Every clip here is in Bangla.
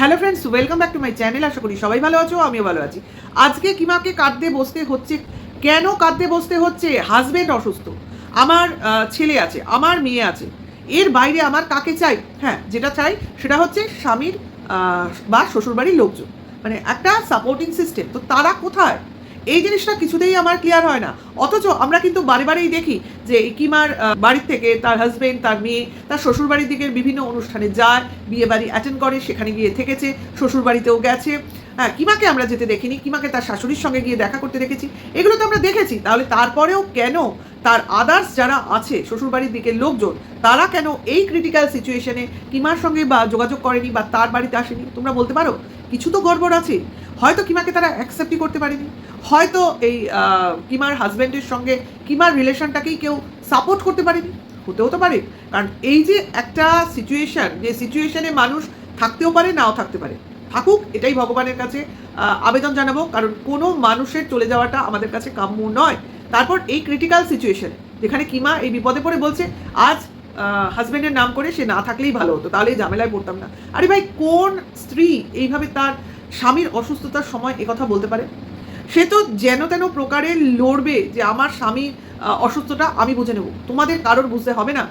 Hello friends welcome back to my channel আশা করি সবাই ভালো আছো, আমিও ভালো আছি। আজকে কিমাকে কাঁদতে বসতে হচ্ছে, কেন কাঁদতে বসতে হচ্ছে? হাজবেন্ড অসুস্থ। আমার ছেলে আছে, আমার মেয়ে আছে। এর বাইরে আমার কাকে চাই? হ্যাঁ যেটা চাই সেটা হচ্ছে স্বামীর বা শ্বশুরবাড়ির লোকজন। মানে একটা সাপোর্টিং সিস্টেম তো তারা কোথায়? এই জিনিসটা কিছুতেই আমার ক্লিয়ার হয় না। অথচ আমরা কিন্তু বারে বারেই দেখি যে কিমার আহ, বাড়ির থেকে তার হাজবেন্ড তার মেয়ে তার শ্বশুরবাড়ির দিকের বিভিন্ন অনুষ্ঠানে যায় বিয়ে বাড়ি অ্যাটেন্ড করে সেখানে গিয়ে থেকেছে শ্বশুরবাড়িতেও গেছে। হ্যাঁ কিমাকে আমরা যেতে দেখিনি কিমাকে তার শাশুড়ির সঙ্গে গিয়ে দেখা করতে দেখেছি। এগুলো তো আমরা দেখেছি। তাহলে তারপরেও কেন তার আদার্স যারা আছে শ্বশুরবাড়ির দিকের লোকজন তারা কেন এই ক্রিটিক্যাল সিচুয়েশনে কিমার সঙ্গে বা যোগাযোগ করেনি বা তার বাড়িতে আসেনি? তোমরা বলতে পারো? কিছু তো গড়বড় আছে। হয়তো কিমাকে তারা অ্যাকসেপ্টই করতে পারেনি। হয়তো এই কিমার হাজব্যান্ডের সঙ্গে কিমার রিলেশনটাকেই কেউ সাপোর্ট করতে পারেনি। হতেও তো পারে। কারণ এই যে একটা সিচুয়েশন যে সিচুয়েশানে মানুষ থাকতেও পারে, নাও থাকতে পারে। থাকুক, এটাই ভগবানের কাছে আবেদন জানাব। কারণ কোনো মানুষের চলে যাওয়াটা আমাদের কাছে কাম্য নয়। তারপর এই ক্রিটিক্যাল সিচুয়েশনে যেখানে কিমা এই বিপদে পড়ে বলছে, আজ হাজব্যান্ডের নাম করে সে না থাকলেই ভালো হতো। তাহলে ঝামেলায় পড়তাম না। আরে ভাই, কোন স্ত্রী এইভাবে তার স্বামীর অসুস্থতার সময় একথা বলতে পারে। সে তো যেন তেন প্রকারে লড়বে যে আমার স্বামী অসুস্থটা অসুস্থতা আমি বুঝে নেব। তোমাদের কারোর বুঝতে হবে না।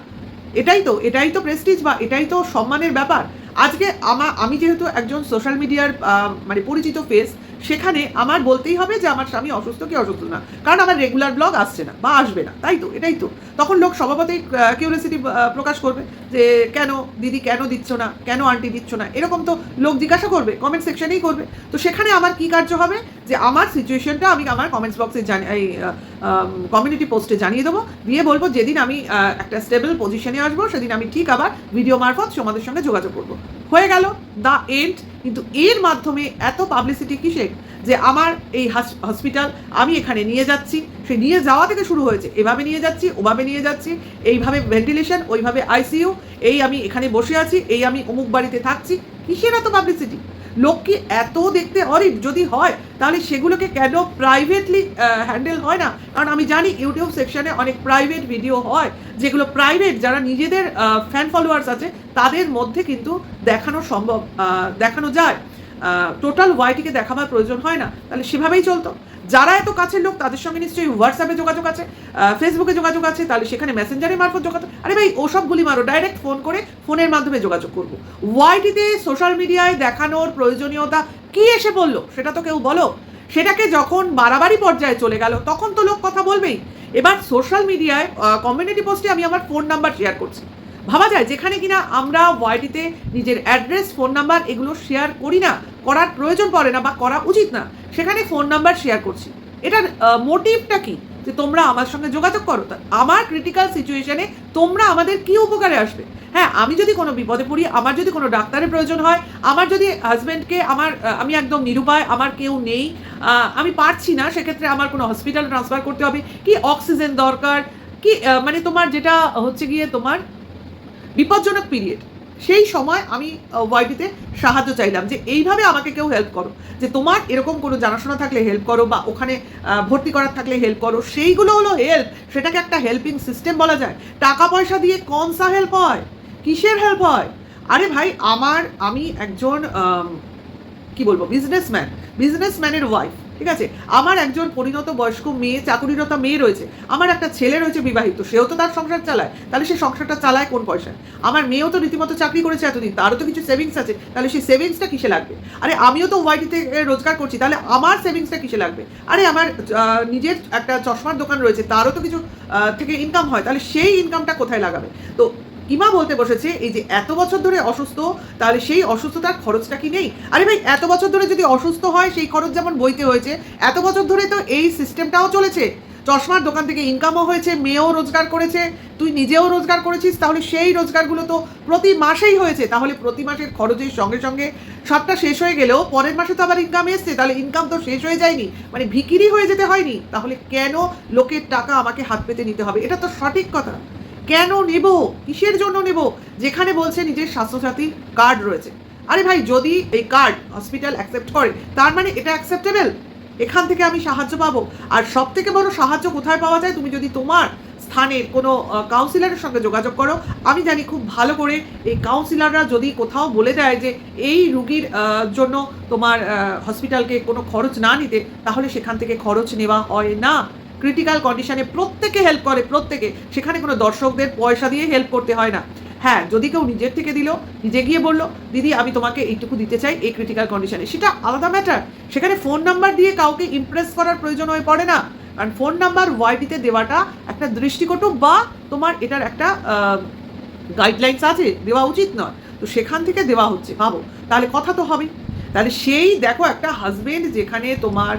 এটাই তো এটাই তো প্রেস্টিজ বা এটাই তো সম্মানের ব্যাপার। আজকে আমা, আমি যেহেতু একজন সোশ্যাল মিডিয়ার মানে পরিচিত ফেস সেখানে আমার বলতেই হবে যে আমার স্বামী অসুস্থ কি অসুস্থ না। কারণ আমার রেগুলার ব্লগ আসছে না বা আসবে না। তাই তো, এটাই তো। তখন লোক স্বভাবতেই কিউরিয়াসিটি প্রকাশ করবে যে কেন দিদি কেন দিচ্ছ না, কেন আন্টি দিচ্ছ না? এরকম তো লোক জিজ্ঞাসা করবে কমেন্ট সেকশনেই করবে। তো সেখানে আমার কি কার্য হবে? যে আমার সিচুয়েশনটা আমি আমার কমেন্টস বক্সে জানি এই কমিউনিটি পোস্টে জানিয়ে দেবো। দিয়ে বলব, যেদিন আমি একটা স্টেবল পজিশনে আসব, সেদিন আমি ঠিক আবার ভিডিও মারফত তোমাদের সঙ্গে যোগাযোগ করব। হয়ে গেল দ্য এন্ড কিন্তু এর মাধ্যমে এত পাবলিসিটি কিসের? যে আমার এই হসপিটাল আমি এখানে নিয়ে যাচ্ছি। সে নিয়ে যাওয়া থেকে শুরু হয়েছে। এভাবে নিয়ে যাচ্ছি, ওভাবে নিয়ে যাচ্ছি। এইভাবে ভেন্টিলেশন ওইভাবে আইসিইউ এই আমি এখানে বসে আছি, এই আমি অমুক বাড়িতে থাকছি। কিসের এত পাবলিসিটি লোক কি এত দেখতে অরিপ যদি হয়, তাহলে সেগুলোকে কেন প্রাইভেটলি হ্যান্ডেল হয় না? কারণ আমি জানি ইউটিউব সেকশনে অনেক প্রাইভেট ভিডিও হয়, যেগুলো প্রাইভেট যারা নিজেদের ফ্যান ফলোয়ার্স আছে, তাদের মধ্যে কিন্তু দেখানো সম্ভব দেখানো যায়। টোটাল ওয়াইটিকে দেখাবার প্রয়োজন হয় না, তাহলে সেভাবেই চলতো। যারা এত কাছের লোক, তাদের সঙ্গে নিশ্চয়ই হোয়াটসঅ্যাপে যোগাযোগ আছে ফেসবুকে যোগাযোগ আছে, তাহলে সেখানে মেসেঞ্জারের মারফত যোগাযোগ আরে ভাই, ওসব গুলি মারো ডাইরেক্ট ফোন করে ফোনের মাধ্যমে যোগাযোগ করব। ওয়াইটিতে সোশ্যাল মিডিয়ায় দেখানোর প্রয়োজনীয়তা কি এসে বলল সেটা তো কেউ বলো। সেটাকে যখন বাড়াবাড়ি পর্যায়ে চলে গেল, তখন তো লোক কথা বলবেই। এবার সোশ্যাল মিডিয়ায় কমিউনিটি পোস্টে আমি আমার ফোন নাম্বার শেয়ার করছি। ভাবা যায় যেখানে কিনা আমরা ওয়াইটিতে নিজের অ্যাড্রেস, ফোন নাম্বার এগুলো শেয়ার করি না, করার প্রয়োজন পড়ে না বা করা উচিত না, সেখানে ফোন নাম্বার শেয়ার করছি। এটার মোটিভটা কি? যে তোমরা আমার সঙ্গে যোগাযোগ করো আমার ক্রিটিক্যাল সিচুয়েশনে তোমরা আমাদের কি উপকারে আসবে? হ্যাঁ আমি যদি কোনো বিপদে পড়ি, আমার যদি কোনো ডাক্তারের প্রয়োজন হয়, আমার যদি হাজব্যান্ডকে আমার আমি একদম নিরুপায়, আমার কেউ নেই আমি পারছি না, সেক্ষেত্রে আমার কোনো হসপিটাল ট্রান্সফার করতে হবে, কি অক্সিজেন দরকার, কি মানে তোমার যেটা হচ্ছে গিয়ে তোমার বিপজ্জনক পিরিয়ড সেই সময় আমি ওয়াইটিতে সাহায্য চাইলাম যে এইভাবে আমাকে কেউ হেল্প করো। যে তোমার এরকম কোনো জানাশোনা থাকলে হেল্প করো বা ওখানে ভর্তি করার থাকলে হেল্প করো, সেইগুলো হলো হেল্প সেটাকে একটা হেল্পিং সিস্টেম বলা যায়। টাকা পয়সা দিয়ে কনসা হেল্প হয়? কিসের হেল্প হয়? আরে ভাই, আমার, আমি একজন কি বলব বিজনেসম্যান বিজনেসম্যানের ওয়াইফ ঠিক আছে? আমার একজন পরিণত বয়স্ক মেয়ে, চাকুরিরতা মেয়ে রয়েছে। আমার একটা ছেলে রয়েছে বিবাহিত, সেও তো তার সংসার চালায়। তাহলে সে সংসারটা চালায় কোন পয়সায়? আমার মেয়েও তো রীতিমতো চাকরি করেছে এতদিন, তারও তো কিছু সেভিংস আছে। তাহলে সেই সেভিংসটা কিসে লাগবে? আরে আমিও তো ওয়াইটিতে রোজগার করছি, তাহলে আমার সেভিংসটা কিসে লাগবে? আরে আমার নিজের একটা চশমার দোকান রয়েছে, তারও তো কিছু থেকে ইনকাম হয়, তাহলে সেই ইনকামটা কোথায় লাগাবে? তো ইমা বলতে বসেছে, এই যে এত বছর ধরে অসুস্থ, তাহলে সেই অসুস্থতার খরচটা কি নেই? আরে ভাই, এত বছর ধরে যদি অসুস্থ হয়, সেই খরচ যেমন বইতে হয়েছে, এত বছর ধরে তো এই সিস্টেমটাও চলেছে। চশমার দোকান থেকে ইনকামও হয়েছে, মেয়েও রোজগার করেছে, তুই নিজেও রোজগার করেছিস, তাহলে সেই রোজগারগুলো তো প্রতি মাসেই হয়েছে। তাহলে প্রতি মাসের খরচের সঙ্গে সঙ্গে সবটা শেষ হয়ে গেলেও পরের মাসে তো আবার ইনকাম এসছে, তাহলে ইনকাম তো শেষ হয়ে যায়নি। মানে ভিকিরি হয়ে যেতে হয়নি। তাহলে কেন লোকের টাকা আমাকে হাত পেতে নিতে হবে? এটা তো সঠিক কথা। কেন নেব? কিসের জন্য নেব? যেখানে বলছে নিজের স্বাস্থ্যসাথী কার্ড রয়েছে। আরে ভাই, যদি এই কার্ড হসপিটাল অ্যাকসেপ্ট করে, তার মানে এটা অ্যাকসেপ্টেবল এখান থেকে আমি সাহায্য পাবো। আর সব থেকে বড় সাহায্য কোথায় পাওয়া যায়? তুমি যদি তোমার স্থানের কোনো কাউন্সিলরের সঙ্গে যোগাযোগ করো, আমি জানি খুব ভালো করে এই কাউন্সিলররা যদি কোথাও বলে দেয় যে এই রুগীর জন্য তোমার হসপিটালকে কোনো খরচ না নিতে, তাহলে সেখান থেকে খরচ নেওয়া হয় না। ক্রিটিক্যাল কন্ডিশনে প্রত্যেকে হেল্প করে, প্রত্যেকে। সেখানে কোনো দর্শকদের পয়সা দিয়ে হেল্প করতে হয় না। হ্যাঁ যদি কেউ নিজের থেকে দিল, নিজে গিয়ে বলল, দিদি, আমি তোমাকে এইটুকু দিতে চাই এই ক্রিটিক্যাল কন্ডিশনে সেটা আলাদা ম্যাটার সেখানে ফোন নাম্বার দিয়ে কাউকে ইমপ্রেস করার প্রয়োজন হয়ে পড়ে না। কারণ ফোন নাম্বার ওয়াইটিতে দেওয়াটা একটা দৃষ্টিকটু বা তোমার এটার একটা গাইডলাইন্স আছে, দেওয়া উচিত নয়। তো সেখান থেকে দেওয়া হচ্ছে, ভাবো। তাহলে কথা তো হবেই। তাহলে সেই দেখো একটা হাজবেন্ড যেখানে তোমার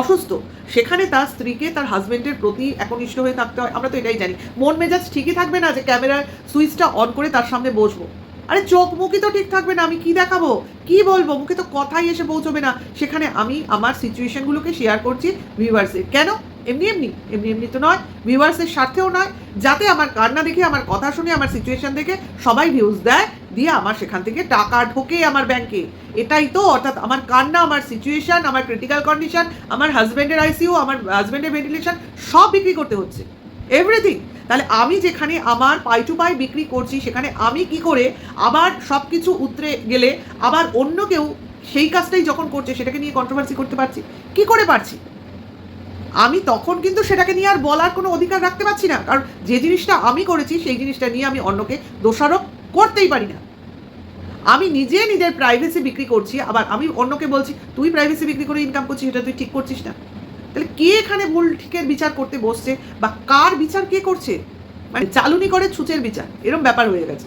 অসুস্থ। সেখানে তার স্ত্রীকে তার হাজব্যান্ডের প্রতি একনিষ্ঠ হয়ে থাকতে হয়, আমরা তো এটাই জানি। মন মেজাজ ঠিকই থাকবে না যে ক্যামেরার সুইচটা অন করে তার সামনে বসবো। আরে চোখ মুখই তো ঠিক থাকবে না, আমি কি দেখাবো? কি বলব? মুখে তো কথাই এসে পৌঁছবে না। সেখানে আমি আমার সিচুয়েশনগুলোকে শেয়ার করছি ভিউয়ার্সে কেন? এমনি এমনি এমনি এমনি তো নয় ভিউয়ার্সের স্বার্থেও নয়। যাতে আমার কান্না দেখে, আমার কথা শুনে, আমার সিচুয়েশন দেখে সবাই ভিউজ দেয়, দিয়ে আমার সেখান থেকে টাকা ঢোকে আমার ব্যাংকে এটাই তো, অর্থাৎ আমার কান্না, আমার সিচুয়েশন আমার ক্রিটিক্যাল কন্ডিশন আমার হাজব্যান্ডের আইসিইউ আমার হাজব্যান্ডের ভেন্টিলেশন সব বিক্রি করতে হচ্ছে। এভরিথিং তাহলে আমি যেখানে আমার পাই টু পাই বিক্রি করছি, সেখানে আমি কি করে আবার সব কিছু উতরে গেলে, আবার অন্য কেউ সেই কাজটাই যখন করছে, সেটাকে নিয়ে কন্ট্রোভার্সি করতে পারছি। কি করে পারছি? আমি তখন কিন্তু সেটাকে নিয়ে আর বলার কোনো অধিকার রাখতে পারছি না। কারণ যে জিনিসটা আমি করেছি, সেই জিনিসটা নিয়ে আমি অন্যকে দোষারোপ করতেই পারি না। আমি নিজে নিজের প্রাইভেসি বিক্রি করছি, আবার আমি অন্যকে বলছি, তুই প্রাইভেসি বিক্রি করে ইনকাম করছিস এটা তুই ঠিক করছিস না। তাহলে কে এখানে ভুল ঠিকের বিচার করতে বসছে বা কার বিচার কে করছে? মানে চালুনি করে ছুচের বিচার, এরম ব্যাপার হয়ে গেছে।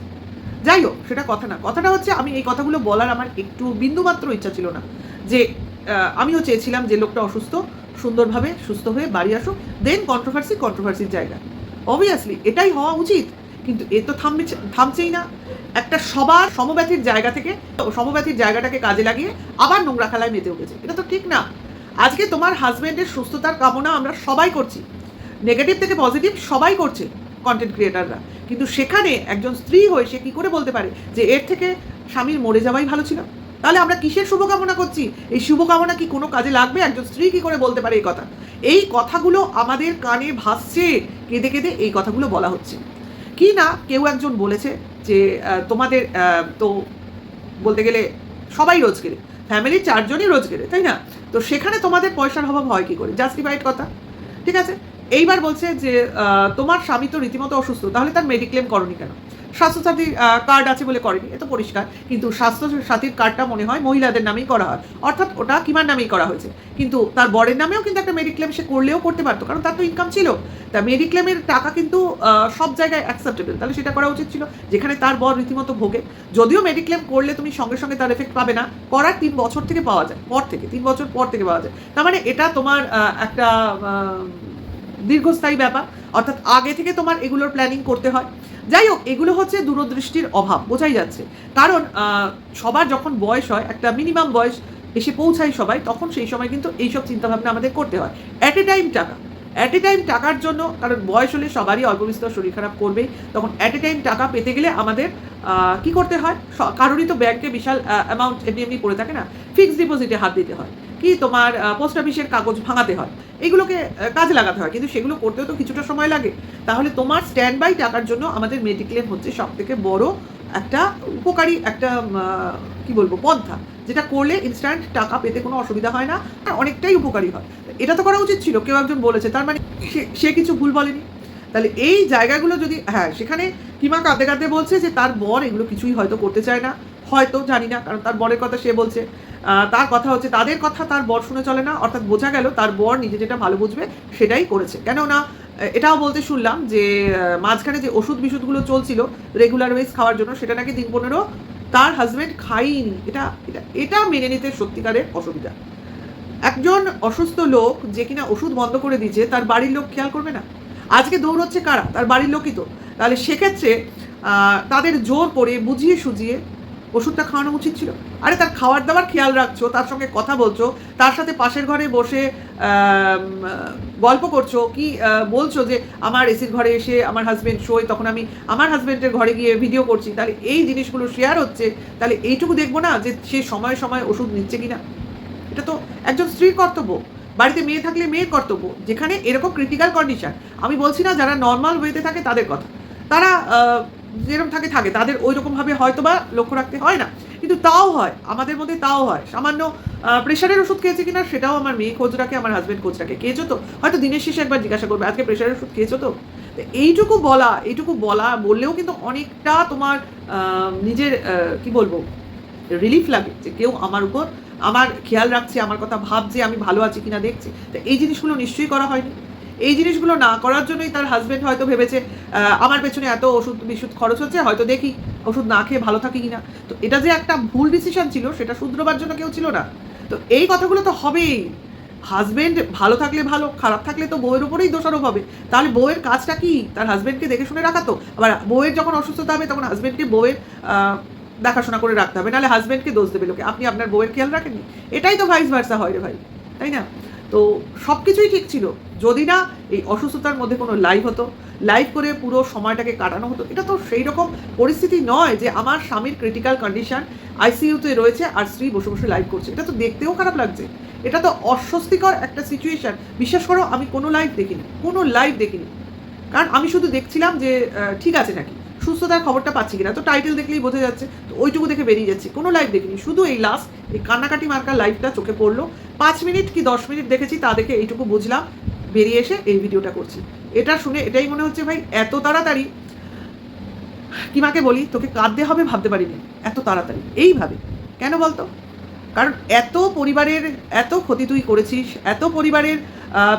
যাই হোক, সেটা কথা না। কথাটা হচ্ছে, আমি এই কথাগুলো বলার আমার একটু বিন্দুমাত্র ইচ্ছা ছিল না। যে আমিও চেয়েছিলাম যে লোকটা অসুস্থ সুন্দরভাবে সুস্থ হয়ে বাড়ি আসুক দেন কন্ট্রোভার্সি কন্ট্রোভার্সির জায়গা। অবভিয়াসলি এটাই হওয়া উচিত, কিন্তু এ তো থামবে, থামছেই না। একটা সবার সমব্যথির জায়গা থেকে, সমব্যথির জায়গাটাকে কাজে লাগিয়ে আবার নোংরা খেলায় মেতে উঠেছে। এটা তো ঠিক না। আজকে তোমার হাজব্যান্ডের সুস্থতার কামনা আমরা সবাই করছি। নেগেটিভ থেকে পজিটিভ সবাই করছে কন্টেন্ট ক্রিয়েটাররা কিন্তু সেখানে একজন স্ত্রী হয়ে সে কী করে বলতে পারে যে, এর থেকে স্বামীর মরে যাওয়াই ভালো ছিল? তাহলে আমরা কিসের শুভকামনা করছি? এই শুভকামনা কি কোনো কাজে লাগবে? একজন স্ত্রী কি করে বলতে পারে এই কথা? এই কথাগুলো আমাদের কানে ভাসছে, কেঁদে কেঁদে এই কথাগুলো বলা হচ্ছে। কি না কেউ একজন বলেছে যে তোমাদের তো বলতে গেলে সবাই রোজগেরে ফ্যামিলির চারজনই রোজগেরে, তাই না? তো সেখানে তোমাদের পয়সার অভাব হয় কি করে? জাস্টিফাইড কথা, ঠিক আছে? এইবার বলছে যে তোমার স্বামী তো রীতিমতো অসুস্থ, তাহলে তার মেডিক্লেম করনি কেন? স্বাস্থ্যসাথী কার্ড আছে বলে করেনি, এ তো পরিষ্কার। কিন্তু স্বাস্থ্য সাথীর কার্ডটা মনে হয় মহিলাদের নামেই করা হয়। অর্থাৎ ওটা কিমার নামেই করা হয়েছে। কিন্তু তার বরের নামেও কিন্তু একটা মেডিক্লেম সে করলেও করতে পারতো, কারণ তার তো ইনকাম ছিল। তা মেডিক্লেমের টাকা কিন্তু সব জায়গায় অ্যাকসেপ্টেবল তাহলে সেটা করা উচিত ছিল, যেখানে তার বর রীতিমতো ভোগে। যদিও মেডিক্লেম করলে তুমি সঙ্গে সঙ্গে তার এফেক্ট পাবে না, করার তিন বছর থেকে পাওয়া যায়, পর থেকে, তিন বছর পর থেকে পাওয়া যায়। তার মানে এটা তোমার একটা দীর্ঘস্থায়ী ব্যাপার। অর্থাৎ আগে থেকে তোমার এগুলোর প্ল্যানিং করতে হয়। যাই হোক এগুলো হচ্ছে দূরদৃষ্টির অভাব, বোঝাই যাচ্ছে। কারণ সবার যখন বয়স হয়, একটা মিনিমাম বয়স এসে পৌঁছায় সবাই, তখন সেই সময় কিন্তু এইসব চিন্তাভাবনা আমাদের করতে হয়। অ্যাট এ টাইম টাকা অ্যাট এ টাইম টাকার জন্য, কারণ বয়স হলে সবারই অল্প বিস্তর শরীর খারাপ করবে তখন অ্যাট এ টাইম টাকা পেতে গেলে আমাদের কি করতে হয়? কারোরই তো ব্যাংকে বিশাল অ্যামাউন্ট এমনি এমনি পড়ে থাকে না ফিক্সড ডিপোজিটে হাত দিতে হয়, কি তোমার পোস্ট অফিসের কাগজ ভাঙাতে হয়, এগুলোকে কাজে লাগাতে হয়, কিন্তু সেগুলো করতেও তো কিছুটা সময় লাগে। তাহলে তোমার স্ট্যান্ড বাই টাকার জন্য আমাদের মেডিক্লেম হচ্ছে সব থেকে বড় একটা উপকারী, একটা কি বলব, পন্থা, যেটা করলে ইনস্ট্যান্ট টাকা পেতে কোনো অসুবিধা হয় না আর অনেকটাই উপকারী হয়। এটা তো করা উচিত ছিল, কেউ একজন বলেছে, তার মানে সে- কিছু ভুল বলেনি। তাহলে এই জায়গাগুলো যদি হ্যাঁ সেখানে কিমা কাঁদতে কাঁদতে বলছে যে তার বর এগুলো কিছুই হয়তো করতে চায় না, হয়তো জানি না, কারণ তার বরের কথা সে বলছে। তার কথা হচ্ছে, তাদের কথা তার বর শুনে চলে না, অর্থাৎ বোঝা গেল তার বর নিজে যেটা ভালো বুঝবে সেটাই করেছে। কেননা এটাও বলতে শুনলাম যে মাঝখানে যে ওষুধ বিষুধগুলো চলছিল রেগুলার ওয়েজ খাওয়ার জন্য, সেটা নাকি দিন পনেরো তার হাজবেন্ড খাইনি। এটা এটা এটা মেনে নিতে সত্যিকারের অসুবিধা। একজন অসুস্থ লোক যে কিনা ওষুধ বন্ধ করে দিয়েছে, তার বাড়ির লোক খেয়াল করবে না? আজকে দৌড়চ্ছে কারা? তার বাড়ির লোকই তো। তাহলে সেক্ষেত্রে তাদের জোর করে বুঝিয়ে সুজিয়ে ওষুধটা খাওয়ানো উচিত ছিল। আরে, তার খাওয়ার দাবার খেয়াল রাখছো, তার সঙ্গে কথা বলছো, তার সাথে পাশের ঘরে বসে গল্প করছ, কি বলছো যে, আমার এসির ঘরে এসে আমার হাজব্যান্ড শোয়, তখন আমি আমার হাজব্যান্ডের ঘরে গিয়ে ভিডিও করছি। তাহলে এই জিনিসগুলো শেয়ার হচ্ছে, তাহলে এইটুকু দেখব না যে, সে সময়ে সময়ে ওষুধ নিচ্ছে কিনা? এটা তো একজন স্ত্রীর কর্তব্য। বাড়িতে মেয়ে থাকলে মেয়ের কর্তব্য, যেখানে এরকম ক্রিটিক্যাল কন্ডিশন আমি বলছি না যারা নর্মাল ওয়েতে থাকে তাদের কথা। তারা যেরকম থাকে থাকে, তাদের ওই রকমভাবে হয়তো বা লক্ষ্য রাখতে হয় না। কিন্তু তাও হয়, আমাদের মধ্যে তাও হয়। সামান্য প্রেশারের ওষুধ খেয়েছে কিনা সেটাও আমার মেয়ে খোঁজ রাখে আমার হাজব্যান্ড খোঁজ রাখে খেয়েছো তো। হয়তো দিনের শেষে একবার জিজ্ঞাসা করবে, আজকে প্রেশারের ওষুধ খেয়েছো তো? এইটুকু বলা এইটুকু বলা বললেও কিন্তু অনেকটা তোমার নিজের কি বলব রিলিফ লাগে যে কেউ আমার উপর আমার খেয়াল রাখছে, আমার কথা ভাবছে, আমি ভালো আছি কিনা দেখছি। তো এই জিনিসগুলো নিশ্চয়ই করা হয়নি। এই জিনিসগুলো না করার জন্যই তার হাজবেন্ড হয়তো ভেবেছে আমার পেছনে এত ওষুধ বিশুদ্ধ খরচ হচ্ছে, হয়তো দেখি ওষুধ না খেয়ে ভালো থাকি কিনা। তো এটা যে একটা ভুল ডিসিশন ছিল, সেটা শুধরোবার জন্য কেউ ছিল না। তো এই কথাগুলো তো হবেই। হাজবেন্ড ভালো থাকলে ভালো, খারাপ থাকলে তো বউয়ের উপরেই দোষারোপ হবে। তাহলে বউয়ের কাজটা কি? তার হাজবেন্ডকে দেখে শুনে রাখা তো। আবার বউয়ের যখন অসুস্থতা হবে, তখন হাজবেন্ডকে বউয়ের দেখাশোনা করে রাখতে হবে। নাহলে হাজবেন্ডকে দোষ দেবে লোকে। আপনি আপনার বউয়ের খেয়াল রাখেননি? এটাই তো ভাইস ভার্সা হয় রে ভাই, তাই না? তো সব কিছুই ঠিক ছিল। যদি না এই অসুস্থতার মধ্যে কোনো লাইভ হতো লাইভ করে পুরো সময়টাকে কাটানো হতো, এটা তো সেই রকম পরিস্থিতি নয় যে আমার স্বামীর ক্রিটিক্যাল কন্ডিশন আইসিইউতে রয়েছে আর স্ত্রী বসে বসে লাইভ করছে। এটা তো দেখতেও খারাপ লাগছে। এটা তো অস্বস্তিকর একটা সিচুয়েশন বিশ্বাস করো, আমি কোনো লাইভ দেখিনি, কোনো লাইভ দেখিনি। কারণ আমি শুধু দেখছিলাম যে ঠিক আছে নাকি? সুস্থতার খবরটা পাচ্ছি কিনা? তো টাইটেল দেখলেই বোঝা যাচ্ছে, তো ওইটুকু দেখে বেরিয়ে যাচ্ছে। কোনো লাইভ দেখিনি। শুধু এই লাস্ট এই কান্নাকাটি মার্কার লাইভটা চোখে পড়ল। পাঁচ মিনিট কি দশ মিনিট দেখেছি, তা দেখে এইটুকু বুঝলাম। বেরিয়ে এসে এই ভিডিওটা করছি। এটা শুনে এটাই মনে হচ্ছে ভাই, এত তাড়াতাড়ি কি মাকে বলি, তোকে কাঁদতে হবে ভাবতে পারিনি, এত তাড়াতাড়ি, এইভাবে। কেন বলতো? কারণ এত পরিবারের, এত ক্ষতি তুই করেছিস, এত পরিবারের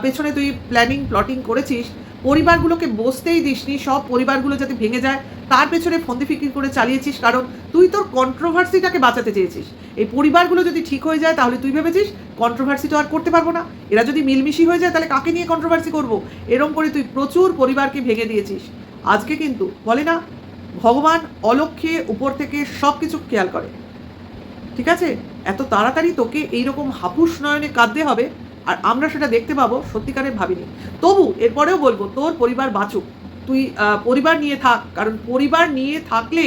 পেছনে তুই প্ল্যানিং প্লটিং করেছিস পরিবারগুলোকে বসতেই দিসনি, সব পরিবারগুলো যাতে ভেঙে যায়। তার পেছনে ফন্দি ফিকির করে চালিয়েছিস, কারণ তুই তোর কন্ট্রোভার্সিটাকে বাঁচাতে চেয়েছিস। এই পরিবারগুলো যদি ঠিক হয়ে যায়, তাহলে তুই ভেবেছিস কন্ট্রোভার্সি তো আর করতে পারব না। এরা যদি মিলমিশি হয়ে যায়, তাহলে কাকে নিয়ে কন্ট্রোভার্সি করব? এরম করে তুই প্রচুর পরিবারকে ভেঙে দিয়েছিস। আজকে কিন্তু, বলে না, ভগবান অলক্ষ্যে উপর থেকে সব কিছু খেয়াল করে। ঠিক আছে? এত তাড়াতাড়ি তোকে এইরকম হাপুস নয়নে কাঁদতে হবে আর আমরা সেটা দেখতে পাবো, সত্যিকারের ভাবিনি। তবু এরপরেও বলব, তোর পরিবার বাঁচুক। তুই পরিবার নিয়ে থাক, কারণ পরিবার নিয়ে থাকলে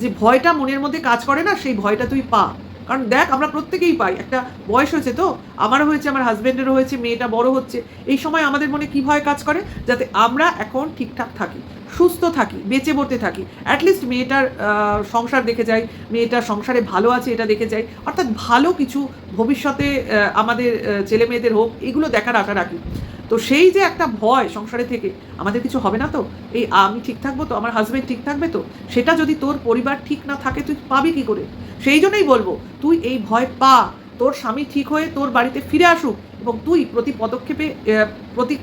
যে ভয়টা মনের মধ্যে কাজ করে না, সেই ভয়টা তুই পা। কারণ দেখ, আমরা প্রত্যেকেই পাই। একটা বয়স হয়েছে তো, আমারও হয়েছে, আমার হাজব্যান্ডেরও হয়েছে, মেয়েটা বড় হচ্ছে। এই সময় আমাদের মনে কি ভয় কাজ করে? যাতে আমরা এখন ঠিকঠাক থাকি, সুস্থ থাকি, বেঁচে বলতে থাকি। অ্যাটলিস্ট মেয়েটার সংসার দেখে যাই মেয়েটার সংসারে ভালো আছে এটা দেখে যাই। অর্থাৎ ভালো কিছু ভবিষ্যতে আমাদের ছেলে মেয়েদের হোক, এগুলো দেখার আশা রাখি। তো সেই যে একটা ভয় সংসারে থেকে, আমাদের কিছু হবে না তো? এই আমি ঠিক থাকব তো? আমার হাজবেন্ড ঠিক থাকবে তো? সেটা যদি তোর পরিবার ঠিক না থাকে, তুই পাবি কি করে? সেই জন্যই বলব, তুই এই ভয় পা। তোর স্বামী ঠিক হয়ে তোর বাড়িতে ফিরে আসুক এবং তুই প্রতি পদক্ষেপে প্রতি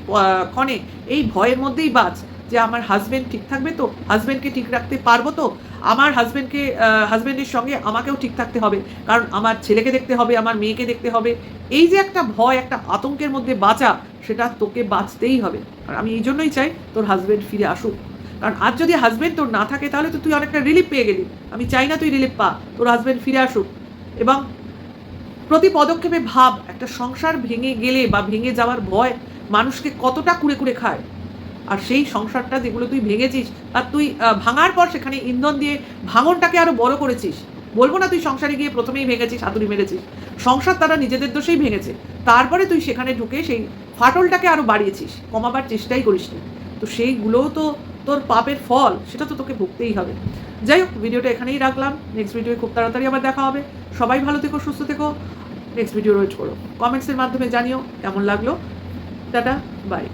ক্ষণে এই ভয়ের মধ্যেই বাঁচ যে আমার হাজব্যান্ড ঠিক থাকবে তো? হাজব্যান্ডকে ঠিক রাখতে পারব তো? আমার হাজব্যান্ডকে হাজব্যান্ডের সঙ্গে আমাকেও ঠিক থাকতে হবে। কারণ আমার ছেলেকে দেখতে হবে, আমার মেয়েকে দেখতে হবে। এই যে একটা ভয়, একটা আতঙ্কের মধ্যে বাঁচা সেটা তোকে বাঁচতেই হবে। আর আমি এই জন্যই চাই তোর হাজবেন্ড ফিরে আসুক। কারণ আজ যদি হাজবেন্ড তোর না থাকে, তাহলে তো তুই অনেকটা রিলিফ পেয়ে গেলি। আমি চাই না তুই রিলিফ পা, তোর হাজবেন্ড ফিরে আসুক। এবং প্রতি পদক্ষেপে ভাব, একটা সংসার ভেঙে গেলে বা ভেঙে যাওয়ার ভয় মানুষকে কতটা কুড়ে কুড়ে খায়। আর সেই সংসারটা যেগুলো তুই ভেঙেছিস আর তুই ভাঙার পর সেখানে ইন্ধন দিয়ে ভাঙনটাকে আরও বড় করেছিস। বলব না তুই সংসারে গিয়ে প্রথমেই ভেঙেছিস, হাতুড়ি মেরেছিস। সংসার তারা নিজেদের দোষেই ভেঙেছে। তারপরে তুই সেখানে ঢুকে সেই ফাটলটাকে আরও বাড়িয়েছিস। কমাবার চেষ্টাই করিস করিসনি। তো সেইগুলোও তো তোর পাপের ফল, সেটা তো তোকে ভুগতেই হবে। যাই হোক, ভিডিওটা এখানেই রাখলাম। নেক্সট ভিডিওয়ে খুব তাড়াতাড়ি আবার দেখা হবে। সবাই ভালো থেকো, সুস্থ থেকো। নেক্সট ভিডিও রোজ করো। কমেন্টসের মাধ্যমে জানিও কেমন লাগল। Tata bye